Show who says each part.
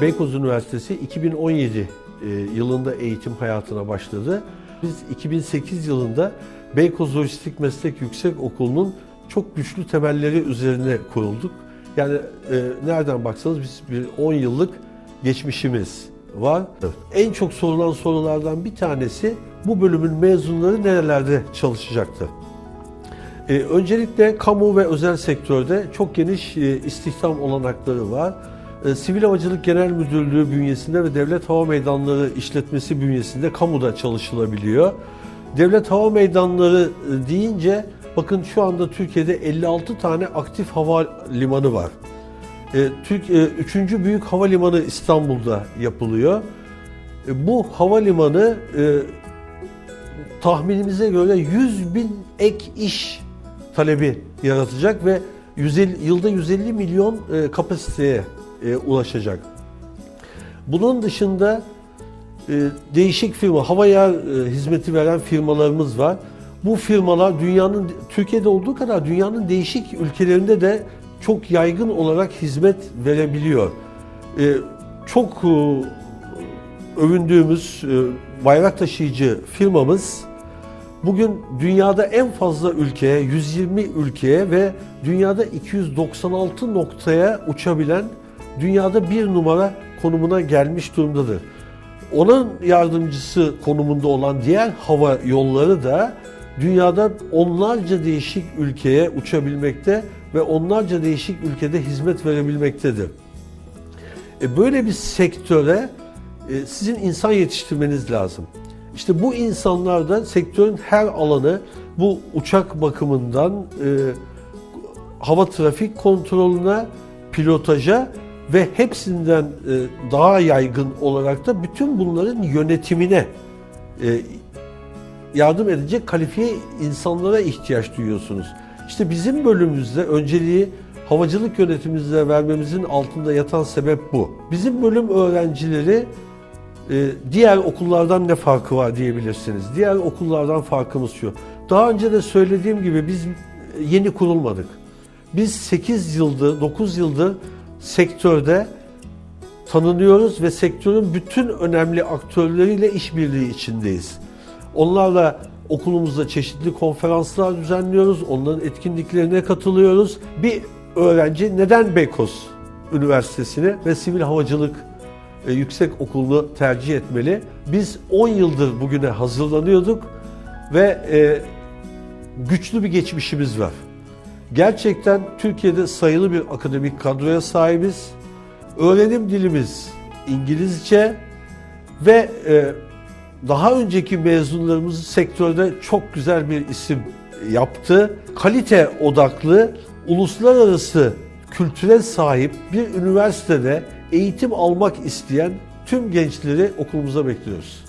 Speaker 1: Beykoz Üniversitesi 2017 e, yılında eğitim hayatına başladı. Biz 2008 yılında Beykoz Lojistik Meslek Yüksek Okulu'nun çok güçlü temelleri üzerine kurulduk. Yani e, nereden baksanız biz bir 10 yıllık geçmişimiz var. En çok sorulan sorulardan bir tanesi bu bölümün mezunları nerelerde çalışacaktı? Ee, öncelikle kamu ve özel sektörde çok geniş e, istihdam olanakları var. E, Sivil Havacılık Genel Müdürlüğü bünyesinde ve Devlet Hava Meydanları işletmesi bünyesinde kamuda çalışılabiliyor. Devlet Hava Meydanları e, deyince bakın şu anda Türkiye'de 56 tane aktif hava limanı var. E, Türk e, üçüncü büyük havalimanı İstanbul'da yapılıyor. Bu havalimanı tahminimize göre 100 bin ek iş talebi yaratacak ve 150, yılda 150 milyon kapasiteye e, ulaşacak. Bunun dışında e, değişik firma, hava yer e, hizmeti veren firmalarımız var. Bu firmalar dünyanın, Türkiye'de olduğu kadar dünyanın değişik ülkelerinde de çok yaygın olarak hizmet verebiliyor. E, çok e, övündüğümüz e, bayrak taşıyıcı firmamız bugün dünyada en fazla ülkeye, 120 ülkeye ve dünyada 296 noktaya uçabilen dünyada bir numara konumuna gelmiş durumdadır. Onun yardımcısı konumunda olan diğer hava yolları da dünyada onlarca değişik ülkeye uçabilmekte ve onlarca değişik ülkede hizmet verebilmektedir. E, böyle bir sektöre e, sizin insan yetiştirmeniz lazım. İşte bu insanlar da sektörün her alanı bu uçak bakımından e, hava trafik kontrolüne, pilotaja ve hepsinden e, daha yaygın olarak da bütün bunların yönetimine e, yardım edecek kalifiye insanlara ihtiyaç duyuyorsunuz. İşte bizim bölümümüzde önceliği havacılık yönetimimize vermemizin altında yatan sebep bu. Bizim bölüm öğrencileri e, diğer okullardan ne farkı var diyebilirsiniz. Diğer okullardan farkımız şu. Daha önce de söylediğim gibi biz yeni kurulmadık. Biz 8 yıldır, 9 yıldır sektörde tanınıyoruz ve sektörün bütün önemli aktörleriyle işbirliği içindeyiz. Onlarla okulumuzda çeşitli konferanslar düzenliyoruz, onların etkinliklerine katılıyoruz. Bir öğrenci neden Beykoz Üniversitesi'ni ve Sivil Havacılık e, Yüksek Okulu'nu tercih etmeli? Biz 10 yıldır bugüne hazırlanıyorduk ve e, güçlü bir geçmişimiz var. Gerçekten Türkiye'de sayılı bir akademik kadroya sahibiz. Öğrenim dilimiz İngilizce ve e, daha önceki mezunlarımız sektörde çok güzel bir isim yaptı. Kalite odaklı, uluslararası kültüre sahip bir üniversitede eğitim almak isteyen tüm gençleri okulumuza bekliyoruz.